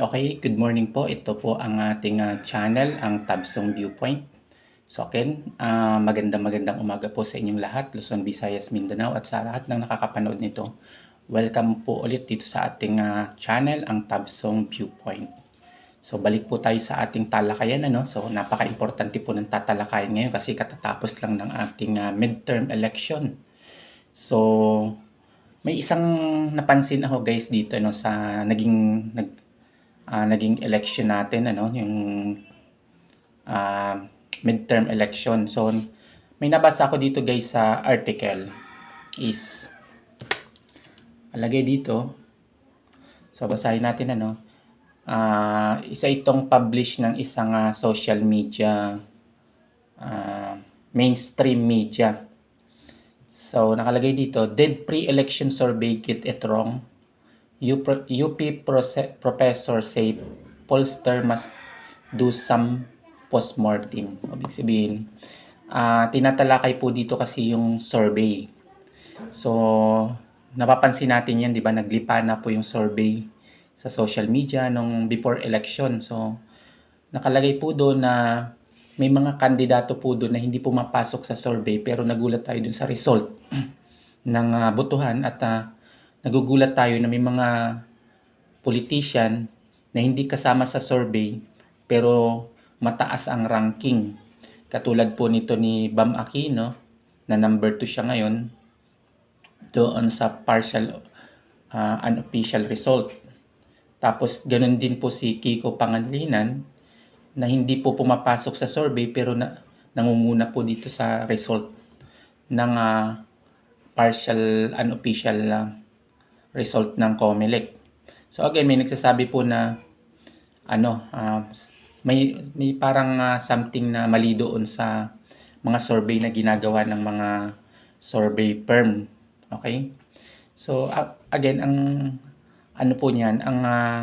Okay, good morning po. Ito po ang ating ah, channel, ang Tabsong Viewpoint. So again, ah, magandang magandang umaga po sa inyong lahat, Luzon, Visayas, Mindanao at sa lahat ng nakakapanood nito. Welcome po ulit dito sa ating ah, channel, ang Tabsong Viewpoint. So balik po tayo sa ating talakayan ano. So napaka-importante po ng tatalakayan ngayon kasi katatapos lang ng ating ah, midterm election. So may isang napansin ako guys dito no sa naging nag ah, naging election natin ano yung ah, midterm election. So may nabasa ako dito guys sa article is alagay dito. So basahin natin ano. Ah, isa itong publish ng isang ah, social media ah, mainstream media. So nakalagay dito, did pre-election survey get it wrong? UP, professor say pollster must do some postmortem. Ibig sabihin, ah tinatalakay po dito kasi yung survey. So, napapansin natin yan, di ba? Naglipa na po yung survey sa social media nung before election. So, nakalagay po doon na may mga kandidato po doon na hindi pumapasok sa survey pero nagulat tayo dun sa result ng ah, botohan at ah, nagugulat tayo na may mga politician na hindi kasama sa survey pero mataas ang ranking. Katulad po nito ni Bam Aquino na number 2 siya ngayon doon sa partial ah, unofficial result. Tapos ganun din po si Kiko Pangilinan na hindi po pumapasok sa survey pero na, nangunguna po dito sa result ng ah, partial unofficial ah, result ng COMELEC. So again, may nagsasabi po na ano, ah, may may parang ah, something na mali doon sa mga survey na ginagawa ng mga survey firm. Okay? So a- again, ang ano po niyan, ang ah,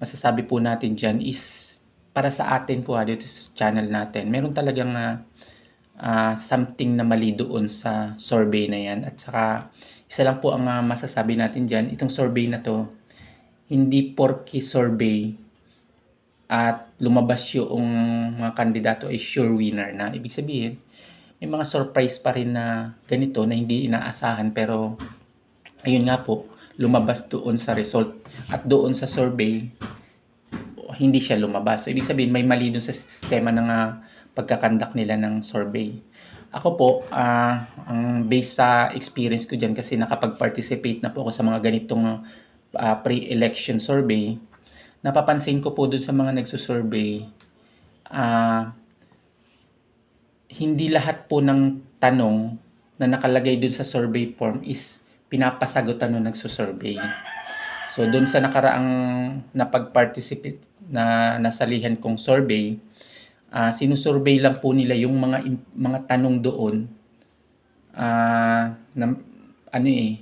masasabi po natin diyan is para sa atin po ah, dito sa channel natin. Meron talagang ah, ah, something na mali doon sa survey na yan. At saka, isa lang po ang ah, masasabi natin dyan, itong survey na to, hindi porky survey at lumabas yung mga kandidato ay sure winner na. Ibig sabihin, may mga surprise pa rin na ganito na hindi inaasahan pero ayun nga po, lumabas doon sa result at doon sa survey hindi siya lumabas. So, ibig sabihin, may mali dun sa sistema ng ah, pagkakandak nila ng survey. Ako po, ah, ang based sa experience ko dyan kasi nakapag-participate na po ako sa mga ganitong ah, pre-election survey, napapansin ko po dun sa mga nagsusurvey, ah, hindi lahat po ng tanong na nakalagay dun sa survey form is pinapasagutan nung nagsusurvey. So, dun sa nakaraang napag-participate na nasalihan kong survey, ah sinusurvey lang po nila yung mga mga tanong doon. Ah na, ano eh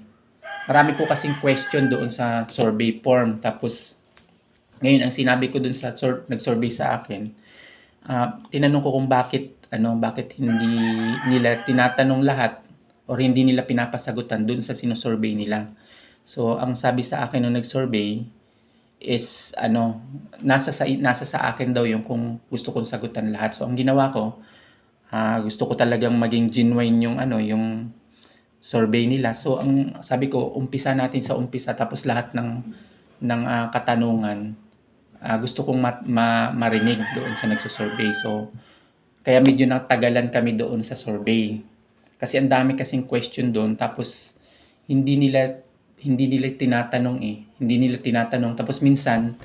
marami po kasing question doon sa survey form. Tapos ngayon ang sinabi ko doon sa sur- nag-survey sa akin ah tinanong ko kung bakit ano bakit hindi nila tinatanong lahat or hindi nila pinapasagutan doon sa sinusurvey nila. So ang sabi sa akin nung nag-survey is ano nasa sa nasa sa akin daw yung kung gusto kong sagutan lahat. So ang ginawa ko, ah, gusto ko talagang maging genuine yung ano yung survey nila. So ang sabi ko, umpisa natin sa umpisa tapos lahat ng ng ah, katanungan ah, gusto kong ma- ma- marinig doon sa nagso-survey. So kaya medyo natagalan kami doon sa survey. Kasi ang dami kasing question doon tapos hindi nila hindi nila tinatanong eh. Hindi nila tinatanong. Tapos minsan,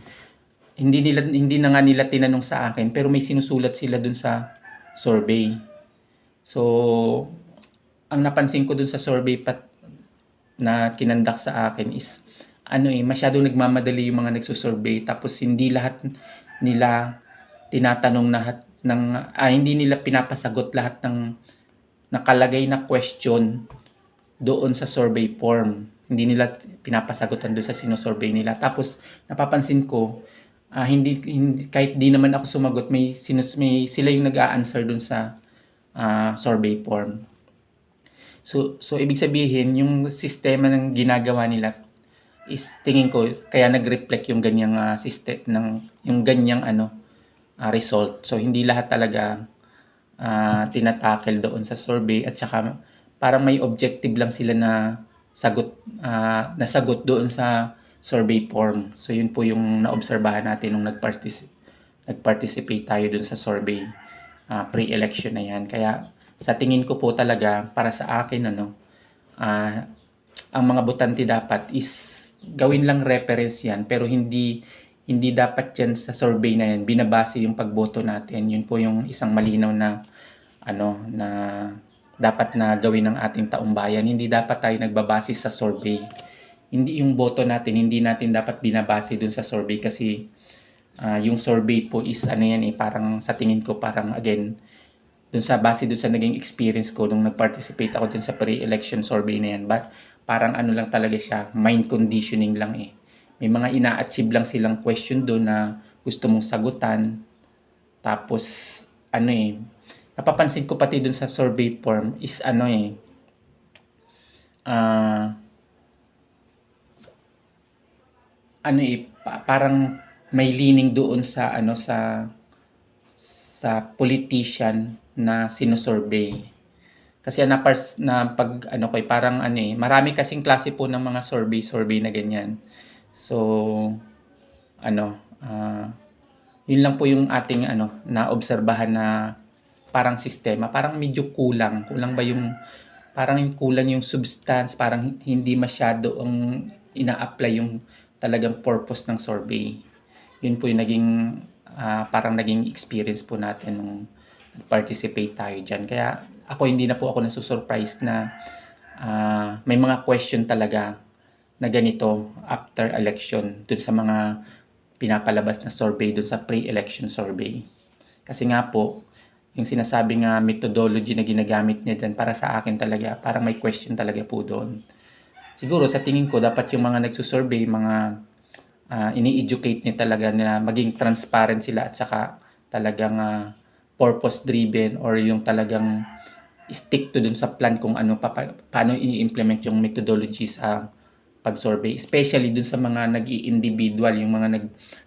hindi nila hindi na nga nila tinanong sa akin pero may sinusulat sila dun sa survey. So, ang napansin ko dun sa survey pat na kinandak sa akin is ano eh, masyadong nagmamadali yung mga nagsusurvey tapos hindi lahat nila tinatanong lahat ng ah, hindi nila pinapasagot lahat ng nakalagay na question doon sa survey form. Hindi nila pinapasagutan doon sa sinusurvey nila. Tapos napapansin ko ah, hindi, hindi kahit di naman ako sumagot, may sinus may sila yung nag-a-answer doon sa ah, survey form. So so ibig sabihin yung sistema ng ginagawa nila is tingin ko kaya nag-reflect yung ganyang ah, system ng yung ganyang ano ah, result. So hindi lahat talaga ah, tinatackle doon sa survey at saka parang may objective lang sila na sagot ah, nasagot doon sa survey form. So yun po yung naobserbahan natin nung nag-participate nag-participate tayo dun sa survey ah, pre-election na yan. Kaya sa tingin ko po talaga para sa akin ano ah, ang mga botante dapat is gawin lang reference yan pero hindi hindi dapat yan sa survey na yan binabase yung pagboto natin yun po yung isang malinaw na ano na dapat na gawin ng ating taong bayan. Hindi dapat tayo nagbabase sa survey. Hindi yung boto natin hindi natin dapat binabase dun sa survey kasi ah, yung survey po is ano yan eh parang sa tingin ko parang again dun sa base dun sa naging experience ko nung nag-participate ako dun sa pre-election survey na yan but parang ano lang talaga siya mind conditioning lang eh. May mga ina-achieve lang silang question doon na gusto mong sagutan. Tapos ano eh napapansin ko pati dun sa survey form is ano eh ah ano eh pa- parang may leaning doon sa ano sa sa politician na sinusurvey. Kasi na pars na pag ano ko eh, parang ano eh, marami kasing klase po ng mga survey survey na ganyan. So ano, ah yun lang po yung ating ano na obserbahan na parang sistema, parang medyo kulang. Kulang ba yung parang kulang yung substance, parang hindi masyado ang ina-apply yung talagang purpose ng survey. Yun po yung naging ah, parang naging experience po natin nung participate tayo dyan. Kaya ako hindi na po ako nasusurprise na ah, may mga question talaga na ganito after election dun sa mga pinapalabas na survey dun sa pre-election survey. Kasi nga po, yung sinasabi nga methodology na ginagamit niya dyan para sa akin talaga, parang may question talaga po doon. Siguro sa tingin ko, dapat yung mga nagsusurvey, mga ah, ini-educate niya talaga na maging transparent sila at saka talagang ah, purpose driven or yung talagang stick to dun sa plan kung ano pa, pa- paano i-implement yung methodology sa pag-survey especially dun sa mga nag-i-individual yung mga nag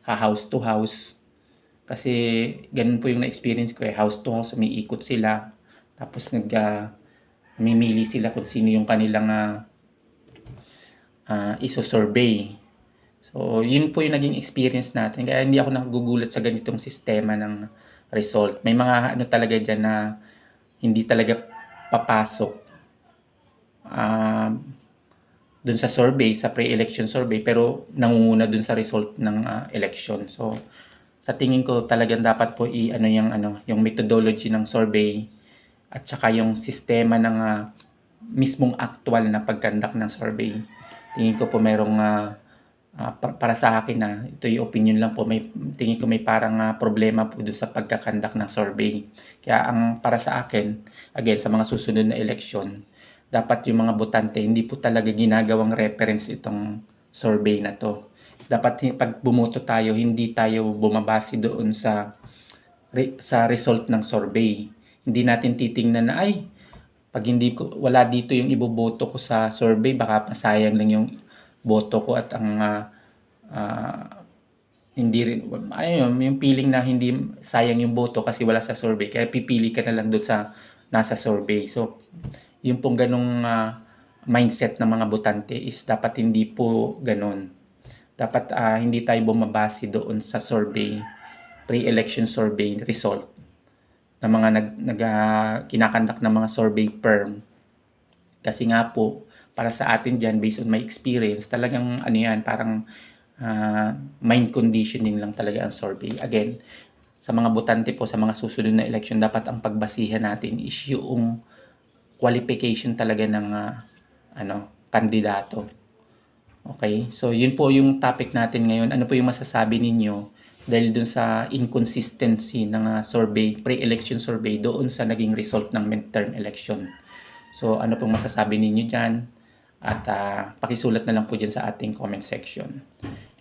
house to house kasi ganun po yung na-experience ko eh house to house umiikot sila tapos nag ah, mamimili sila kung sino yung kanilang ah, ah, iso-survey So, yun po yung naging experience natin. Kaya hindi ako nagugulat sa ganitong sistema ng result. May mga ano talaga dyan na hindi talaga papasok um, dun sa survey, sa pre-election survey, pero nangunguna dun sa result ng ah, election. So, sa tingin ko talagang dapat po i ano yung ano yung methodology ng survey at saka yung sistema ng ah, mismong actual na pagkandak ng survey. Tingin ko po merong ah, pa- para sa akin na ito yung opinion lang po may tingin ko may parang ah, problema po doon sa pagkakandak ng survey. Kaya ang para sa akin again sa mga susunod na eleksyon dapat yung mga botante hindi po talaga ginagawang reference itong survey na to. Dapat pag bumoto tayo hindi tayo bumabase doon sa re- sa result ng survey. Hindi natin titingnan na ay pag hindi ko wala dito yung iboboto ko sa survey baka masayang lang yung boto ko at ang ah, ah, hindi rin ayun yung feeling na hindi sayang yung boto kasi wala sa survey kaya pipili ka na lang doon sa nasa survey so yung pong ganong ah, mindset ng mga botante is dapat hindi po ganon dapat ah, hindi tayo bumabase doon sa survey pre-election survey result ng mga nag, nag ah, kinakandak ng mga survey firm. Kasi nga po para sa atin dyan based on my experience talagang ano yan parang ah, mind conditioning lang talaga ang survey. Again sa mga botante po sa mga susunod na election dapat ang pagbasihan natin is yung qualification talaga ng ah, ano kandidato okay? So yun po yung topic natin ngayon. Ano po yung masasabi ninyo dahil dun sa inconsistency ng ah, survey pre-election survey doon sa naging result ng midterm election. So ano pong masasabi ninyo dyan? At ah, pakisulat na lang po dyan sa ating comment section.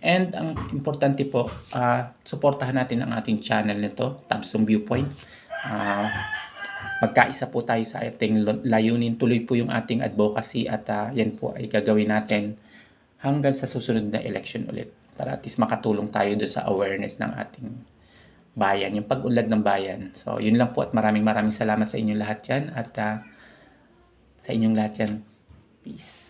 And ang importante po ah, suportahan natin ang ating channel nito Tabsong Viewpoint. Ah, magkaisa po tayo sa ating layunin. Tuloy po yung ating advocacy at ah, yan po ay gagawin natin hanggang sa susunod na election ulit para at least makatulong tayo doon sa awareness ng ating bayan, yung pag-unlad ng bayan. So, yun lang po at maraming maraming salamat sa inyong lahat yan at ah, sa inyong lahat yan. Peace.